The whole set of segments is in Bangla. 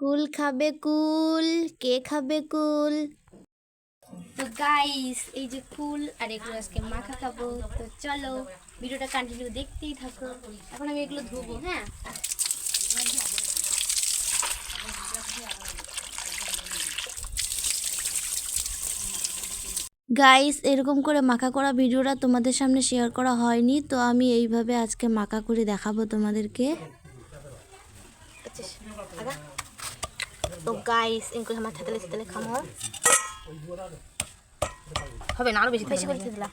কুল খাবে কুল, কে খাবে কুল? তো গাইস এই যে কুল আর এগুলো আজকে মাখা খাব। তো চলো, ভিডিওটা কন্টিনিউ দেখতেই থাকো। এখন আমি এগুলো ধুবো হ্যাঁ? গাইস এরকম করে মাখা করা ভিডিওটা তোমাদের সামনে শেয়ার করা হয়নি, তো আমি এইভাবে আজকে মাখা করে দেখাবো তোমাদেরকে। তো গাইস ইনকো আমার থেতলে থেতলে খামো। হবে না আরও বেশি বেশি করে থেতলা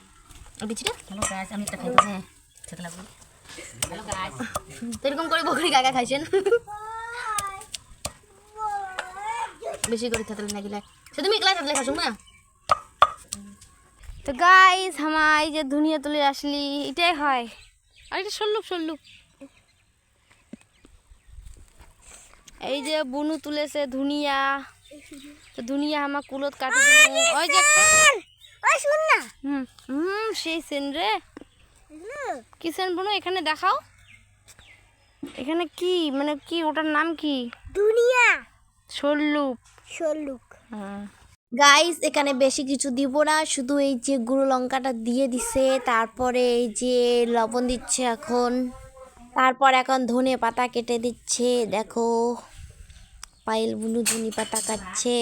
আর বিচিটা? হ্যালো গাইস আমি একটা হ্যাঁ হ্যালো গাইস তো এরকম করে বকরি কাকা খাইছেন। বেশি করে থেতলে না গেলে সে তুমি একলা খাসো না তো গাইস হামাই যে দুনিয়া তুলে আসলি এটাই হয়। আর এটা সল্লুক সল্লুক এই যে বুনু তুলেছে ধুনিয়া। তো ধুনিয়া আমার কুলত কাটে ওই যে ওই শুন না। হুম হুম সেই সেন রে। কি সেন বুনু এখানে দেখাও। এখানে কি মানে কি ওটার নাম কি? দুনিয়া সল্লুক শোলুক গাইস এখানে বেশি কিছু দিব না শুধু এই যে গুঁড়ো লঙ্কাটা দিয়ে দিছে তারপরে এই যে লবণ দিচ্ছে এখন। তারপর এখন ধনে পাতা কেটে দিচ্ছে দেখো। পায়েল বুনু ধনে পাতা কাটছে।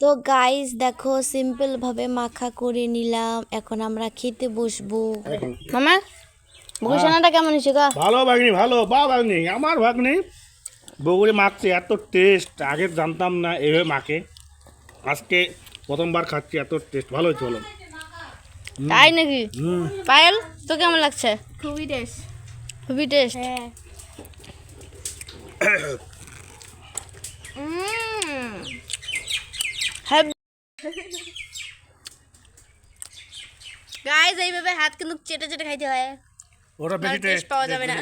তো গাইস দেখো সিম্পল ভাবে মাখা করে নিলাম। এখন আমরা খেতে বসবো। মামা বগুসানাটা কেমন হয়েছে গা? ভালো ভাগ্নি ভালো বা ভাগ্নি আমার ভাগ্নি। বগুড়ি মাখছে এত টেস্ট আগে জানতাম না এভাবে মাখে। আজকে প্রথমবার খাচ্ছি এত টেস্ট ভালো হয়েছে বলো। তাই নাকি? হুম। পায়েল তো কেমন লাগছে? খুবই টেস্ট খুবই টেস্ট হ্যাঁ। গাইস এইভাবে হাত কিন্তু চেটে চেটে খাইতে হয় ওটা বেশি taste টেস্ট পাওয়া যাবে না।